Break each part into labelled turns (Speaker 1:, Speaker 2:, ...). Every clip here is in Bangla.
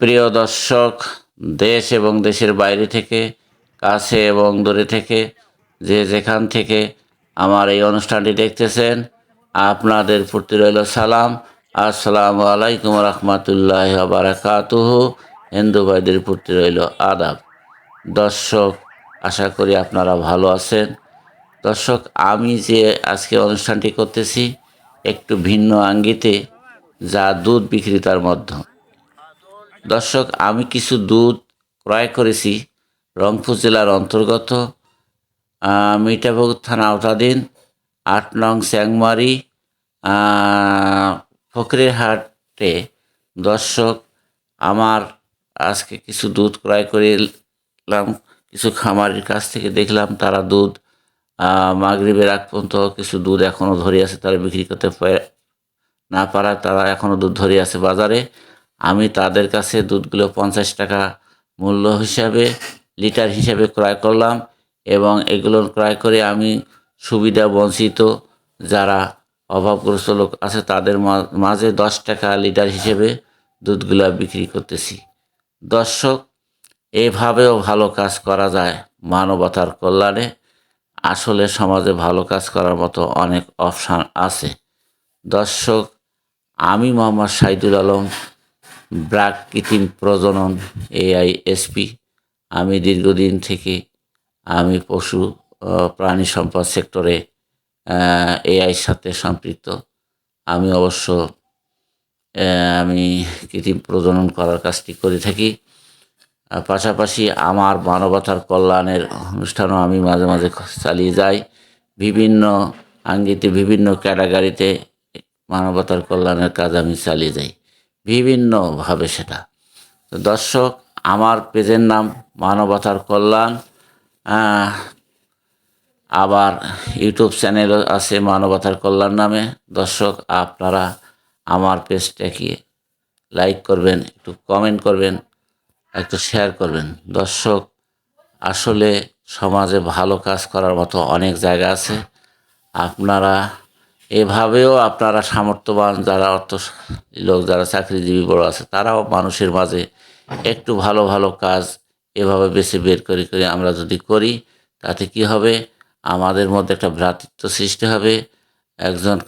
Speaker 1: প্রিয় দর্শক, দেশ এবং দেশের বাইরে থেকে, কাছে এবং দূরে থেকে, যে যেখান থেকে আমার এই অনুষ্ঠানটি দেখতেছেন, আপনাদের প্রতি রইল সালাম। আসসালামু আলাইকুম রহমতুল্লাহ বারাকাতুহু। হিন্দু ভাইদের প্রতি রইল আদাব। দর্শক, আশা করি আপনারা ভালো আছেন। দর্শক, আমি যে আজকে অনুষ্ঠানটি করতেছি, একটু ভিন্ন আঙ্গিতে, যা দুধ বিক্রেতার মাধ্যম দর্শক, আমি কিছু দুধ ক্রয় করেছি রংপুর জেলার অন্তর্গত মিঠাপুর থানা আওতাধীন, আট নং স্যাংমারি ফকরের হাটে দর্শক, আমার আজকে কিছু দুধ ক্রয় করলাম, কিছু খামারির কাছ থেকে দেখলাম তারা দুধ মাগরিবের আগ পর্যন্ত কিছু দুধ এখনও ধরে আছে, তারা বিক্রি করতে না পারায় তারা এখনও দুধ ধরে আছে বাজারে। আমি তাদের কাছে দুধগুলো পঞ্চাশ টাকা মূল্য হিসাবে, লিটার হিসাবে ক্রয় করলাম এবং এগুলো ক্রয় করে আমি সুবিধা বঞ্চিত, যারা অভাবগ্রস্ত লোক আছে তাদের মাঝে দশ টাকা লিটার হিসেবে দুধগুলো বিক্রি করতেছি। দর্শক, এভাবেও ভালো কাজ করা যায় মানবতার কল্যাণে। আসলে সমাজে ভালো কাজ করার মতো অনেক অপশান আছে। দর্শক, আমি মোহাম্মদ সাইদুল আলম ব্রাক কৃত্রিম প্রজনন এআই এসপি আমি দীর্ঘদিন থেকে আমি পশু প্রাণী সম্পদ সেক্টরে এআইর সাথে সম্পৃক্ত। আমি অবশ্য আমি কৃত্রিম প্রজনন করার কাজটি করে থাকি। পাশাপাশি আমার মানবতার কল্যাণের অনুষ্ঠানও আমি মাঝে মাঝে চালিয়ে যাই। বিভিন্ন আঙ্গিতে, বিভিন্ন ক্যাটাগরিতে মানবতার কল্যাণের কাজ আমি চালিয়ে যাই। বিভিন্নভাবে সেটা। তো দর্শক, আমার পেজের নাম মানবতার কল্যাণ। আবার ইউটিউব চ্যানেলও আছে মানবতার কল্যাণ নামে। দর্শক, আপনারা আমার পেজটাকে লাইক করবেন, একটু কমেন্ট করবেন, একটু শেয়ার করবেন। দর্শক, আসলে সমাজে ভালো কাজ করার মতো অনেক জায়গা আছে। আপনারা এভাবেও আপনারা সামর্থ্যবান যারা অর্থ লোক, যারা চাকরিজীবী বড় আছে, তারাও মানুষের মাঝে একটু ভালো ভালো কাজ এভাবে বেছে বের করে করে আমরা যদি করি, তাতে কি হবে? আমাদের মধ্যে একটা ভ্রাতৃত্ব সৃষ্টি হবে। একজন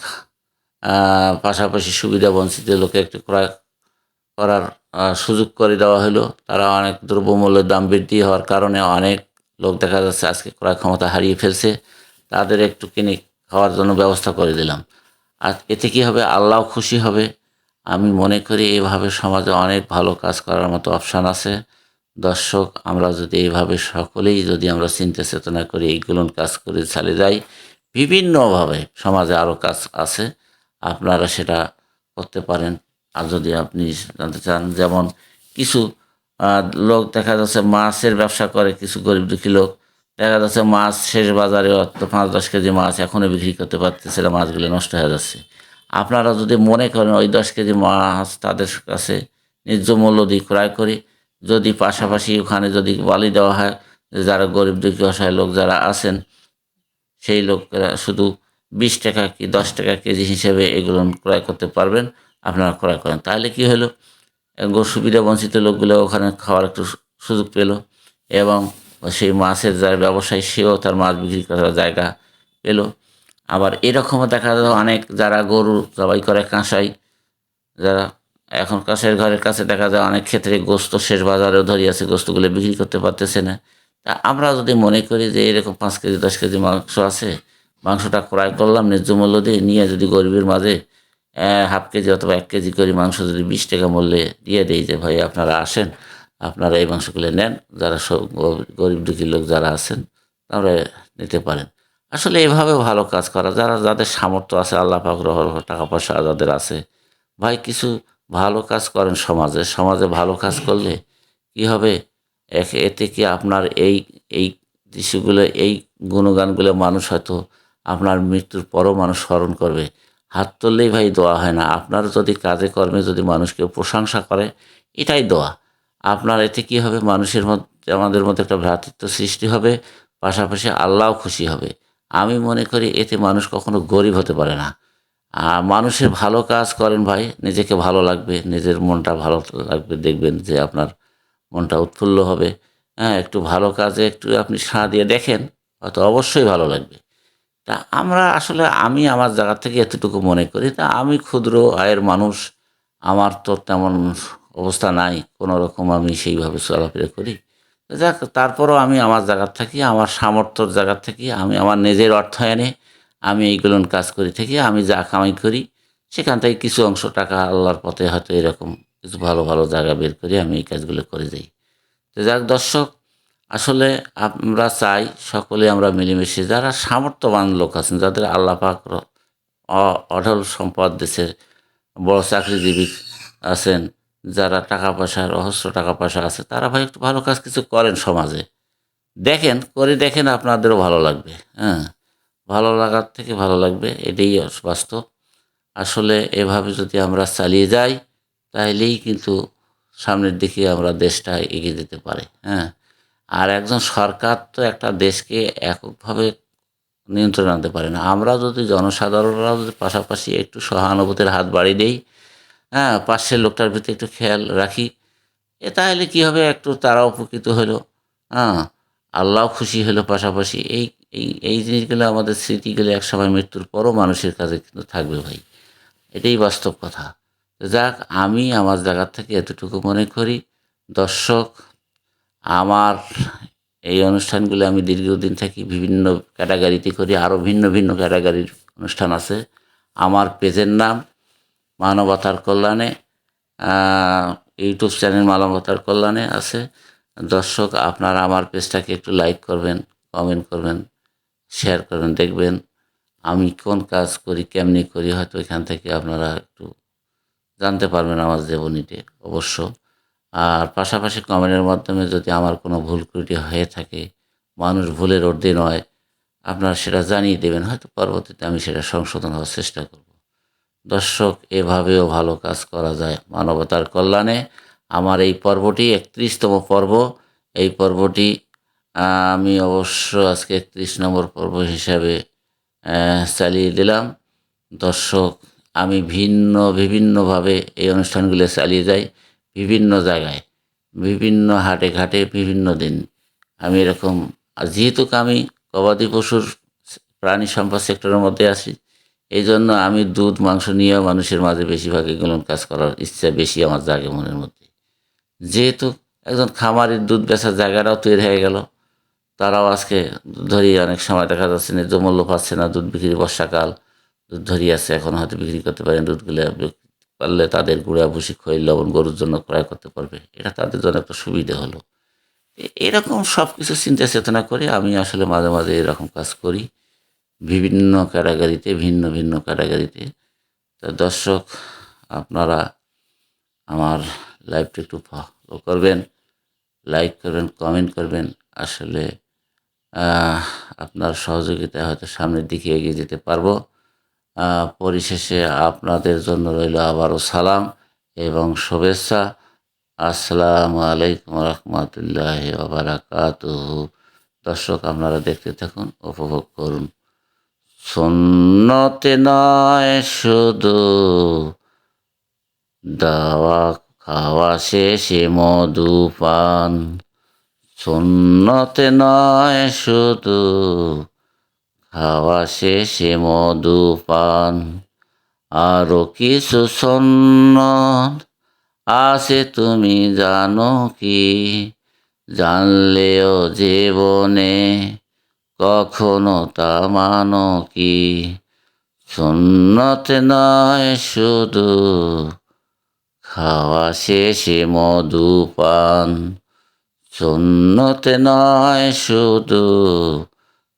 Speaker 1: পাশাপাশি সুবিধা বঞ্চিত লোকে একটু ক্রয় করার সুযোগ করে দেওয়া হলো। তারা অনেক দ্রব্যমূল্যের দাম বৃদ্ধি হওয়ার কারণে অনেক লোক দেখা যাচ্ছে আজকে ক্রয় ক্ষমতা হারিয়ে ফেলছে। তাদের একটু কিনে খাওয়ার জন্য ব্যবস্থা করে দিলাম। আর এতে কী হবে? আল্লাহ খুশি হবে। আমি মনে করি এইভাবে সমাজে অনেক ভালো কাজ করার মতো অপশান আছে। দর্শক, আমরা যদি এইভাবে সকলেই যদি আমরা চিন্তা চেতনা করি এইগুলো কাজ করে চালিয়ে যাই, বিভিন্নভাবে সমাজে আরও কাজ আছে। আপনারা সেটা করতে পারেন। আর যদি আপনি জানতে চান, যেমন কিছু লোক দেখা যাচ্ছে মাছের ব্যবসা করে, কিছু গরিব দুঃখী লোক দেখা যাচ্ছে মাছ শেষ বাজারে পাঁচ দশ কেজি মাছ এখনও বিক্রি করতে পারতেছে না, মাছগুলো নষ্ট হয়ে যাচ্ছে। আপনারা যদি মনে করেন ওই দশ কেজি মাছ তাদের কাছে ন্যায্য মূল্য দিয়ে ক্রয় করি, যদি পাশাপাশি ওখানে যদি বালি দেওয়া হয় যারা গরিব দুঃখী অসহায় লোক যারা আছেন, সেই লোকেরা শুধু বিশ টাকা কি দশ টাকা কেজি হিসেবে এগুলো ক্রয় করতে পারবেন, আপনারা ক্রয় করেন। তাহলে কি হলো? সুবিধা বঞ্চিত লোকগুলো ওখানে খাওয়ার একটু সুযোগ পেল এবং সেই মাছের যার ব্যবসায়ী, সেও তার মাছ বিক্রি করার জায়গা পেল। আবার এরকমও দেখা যায় অনেক যারা গরু জবাই করে কাঁসাই, যারা এখন কাছের ঘরের কাছে দেখা যায় অনেক ক্ষেত্রে গোস্ত শেষ বাজারেও ধরিয়ে আছে, গোস্তগুলো বিক্রি করতে পারতেছে না। তা আমরা যদি মনে করি যে এরকম পাঁচ কেজি, দশ কেজি মাংস আছে, মাংসটা ক্রয় করলাম, ন্যায্য মূল্য দিয়ে নিয়ে যদি গরিবের মাঝে হাফ কেজি অথবা এক কেজি করে মাংস যদি বিশ টাকা মূল্যে দিয়ে দেয় যে ভাই আপনারা আসেন আপনারা এই মাংসগুলো নেন, যারা গরিব দুঃখী লোক যারা আছেন, তারা নিতে পারেন। আসলে এভাবে ভালো কাজ করা, যারা, যাদের সামর্থ্য আছে, আল্লাহ পাক টাকা পয়সা যাদের আছে, ভাই কিছু ভালো কাজ করেন সমাজে সমাজে ভালো কাজ করলে কি হবে? এক- এতে কি আপনার এই এই দৃশ্যগুলো, এই গুণগানগুলো মানুষ হয়তো আপনার মৃত্যুর পরও মানুষ স্মরণ করবে। হাত তুললেই ভাই দোয়া হয় না। আপনার যদি কাজে কর্মে যদি মানুষকে প্রশংসা করে, এটাই দোয়া। আপনার এতে কি হবে? মানুষের মধ্যে আমাদের মধ্যে একটা ভ্রাতৃত্ব সৃষ্টি হবে, পাশাপাশি আল্লাহও খুশি হবে। আমি মনে করি এতে মানুষ কখনো গরিব হতে পারে না। আর মানুষের ভালো কাজ করেন ভাই, নিজেকে ভালো লাগবে, নিজের মনটা ভালো লাগবে, দেখবেন যে আপনার মনটা উৎফুল্ল হবে। হ্যাঁ একটু ভালো কাজে একটু আপনি সাঁ দিয়ে দেখেন, হয়তো অবশ্যই ভালো লাগবে। তা আমরা আসলে, আমি আমার জায়গা থেকে এতটুকু মনে করি, তা আমি ক্ষুদ্র আয়ের মানুষ, আমার তো তেমন অবস্থা নাই কোনো রকম আমি সেইভাবে চলাফেরা করি। যাক, তারপরও আমি আমার জায়গার থাকি, আমার সামর্থ্যর জায়গার থেকে, আমি আমার নিজের অর্থায়নে আমি এইগুলো কাজ করে থেকে, আমি যা কামাই করি, সেখান থেকে কিছু অংশ টাকা আল্লাহর পথে হয়তো এরকম কিছু ভালো ভালো জায়গা বের করে আমি এই কাজগুলো করে যাই। তো যাক দর্শক, আসলে আমরা চাই সকলে আমরা মিলেমিশে, যারা সামর্থ্যবান লোক আছেন, যাদের আল্লাহ পাক অঢল সম্পদ দেশের বড় চাকরিজীবী আছেন যারা টাকা পয়সার অহস্র টাকা পয়সা আছে, তারা ভাই একটু ভালো কাজ কিছু করেন সমাজে। দেখেন, করে দেখেন আপনাদেরও ভালো লাগবে হ্যাঁ? ভালো লাগার থেকে ভালো লাগবে, এটাই বাস্তব। আসলে এভাবে যদি আমরা চালিয়ে যাই তাহলেই কিন্তু সামনের দিকে আমরা দেশটা এগিয়ে যেতে পারে হ্যাঁ? আর একজন সরকার তো একটা দেশকে এককভাবে নিয়ন্ত্রণ আনতে পারে না। আমরা যদি জনসাধারণরাও যদি পাশাপাশি একটু সহানুভূতির হাত বাড়িয়ে দেই হ্যাঁ পাশের লোকটার ভিতরে একটু খেয়াল রাখি। এ তাহলে কী হবে? একটু তারা উপকৃত হলো। হ্যাঁ আল্লাহ খুশি হলো পাশাপাশি। এই এই এই জিনিসগুলো আমাদের স্মৃতিগুলো একসময় মৃত্যুর পরও মানুষের কাছে কিন্তু থাকবে ভাই। এটাই বাস্তব কথা। যাক, আমি আমার জায়গা থেকে এতটুকু মনে করি। দর্শক, আমার এই অনুষ্ঠানগুলো আমি দীর্ঘদিন থাকি বিভিন্ন ক্যাটাগরিতে করি। আরও ভিন্ন ভিন্ন ক্যাটাগরির অনুষ্ঠান আছে। আমার পেজের নাম মানবতার কল্যাণে ইউটিউব চ্যানেল মানবতার কল্যাণে আছে। দর্শক, আপনারা আমার পেজটাকে একটু লাইক করবেন কমেন্ট করবেন শেয়ার করবেন, দেখবেন আমি কোন কাজ করি, কেমনি করি, হয়তো এখান থেকে আপনারা একটু জানতে পারবেন আমার জীবনীতে অবশ্য। আর পাশাপাশি কমেন্টের মাধ্যমে যদি আমার কোনো ভুল ত্রুটি হয়ে থাকে, মানুষ ভুলের ঊর্ধ্বে নয়, আপনারা সেটা জানিয়ে দেবেন, হয়তো পরবর্তীতে আমি সেটা সংশোধন হওয়ার চেষ্টা করব। দর্শক, এভাবেও ভালো কাজ করা যায় মানবতার কল্যাণে। আমার এই পর্বটি একত্রিশতম পর্ব। এই পর্বটি আমি অবশ্য আজকে একত্রিশ নম্বর পর্ব হিসাবে চালিয়ে দিলাম। দর্শক, আমি ভিন্ন, বিভিন্নভাবে এই অনুষ্ঠানগুলো চালিয়ে যাই বিভিন্ন জায়গায়, বিভিন্ন হাটে ঘাটে বিভিন্ন দিন। আমি এরকম, আর যেহেতু আমি গবাদি পশুর প্রাণী সম্পদ সেক্টরের মধ্যে আছি এই জন্য আমি দুধ, মাংস নিয়ে মানুষের মাঝে বেশিরভাগ এগুলো কাজ করার ইচ্ছা বেশি আমার জাগে মনের মধ্যে। যেহেতু একজন খামারের দুধ বেচার জায়গাটাও তৈরি হয়ে গেল, তারাও আজকে ধরিয়ে অনেক সময় দেখা যাচ্ছে ন্যায্য মূল্য পাচ্ছে না, দুধ বিক্রি বর্ষাকাল, দুধ ধরিয়ে আছে, এখন হয়তো বিক্রি করতে পারেন, দুধগুলো পারলে তাদের গুঁড়া ভুসি খৈল, লবণ, গরুর জন্য ক্রয় করতে পারবে। এটা তাদের জন্য একটা সুবিধা হলো। এরকম সব কিছু চিন্তা চেতনা করে আমি আসলে মাঝে মাঝে এরকম কাজ করি। বিভিন্ন ক্যাটাগরিতে, ভিন্ন ভিন্ন ক্যাটাগরিতে। তা দর্শক, আপনারা আমার লাইভটা একটু ফলো করবেন লাইক করবেন কমেন্ট করবেন। আসলে আপনার সহযোগিতায় হয়তো সামনের দিকে এগিয়ে যেতে পারব। পরিশেষে আপনাদের জন্য রইল আবারও সালাম এবং শুভেচ্ছা। আসসালামু আলাইকুম রহমতুল্লাহ বারাকাত দর্শক, আপনারা দেখতে থাকুন, উপভোগ করুন। সুন্নতে নয়, শুধু দাওয়া খাওয়া শেষে মধু পান। সুন্নতে নয়, শুধু খাওয়া শেষে মধু পান। আরও কিছু সন্ন্যত আছে, তুমি জানো কি? জানলেও জীবনে কখনো তা মানো কি? সুন্নতে নয় শুধু খাওয়া শেষে মধু পান। সুন্নতে নয় শুধু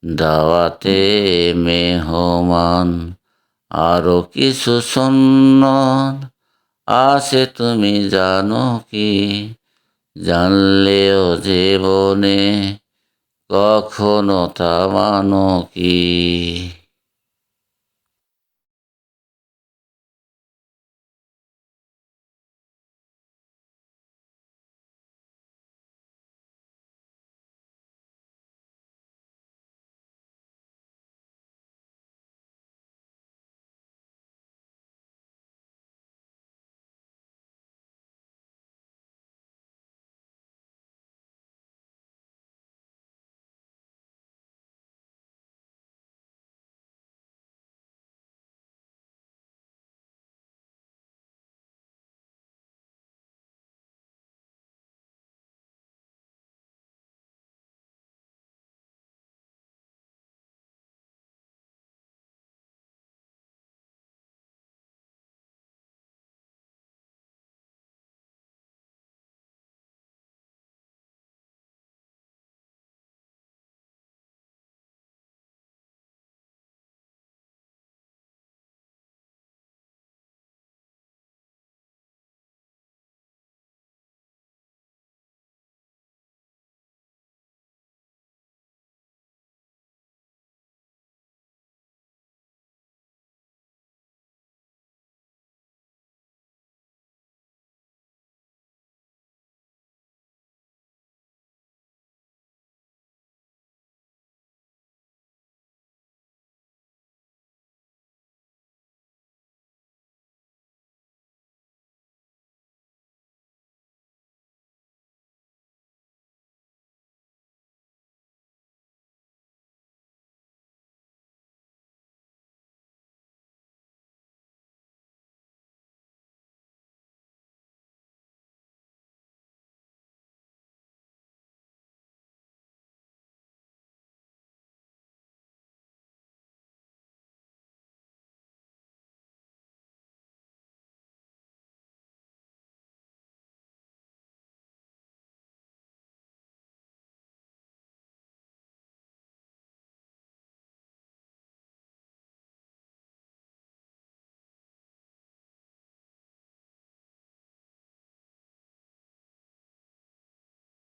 Speaker 1: দাওয়াতে মেহমান। আরও কিছু সুন্নত আছে তুমি জানো কি? জানলেও জীবনে কখনো তা মানো কি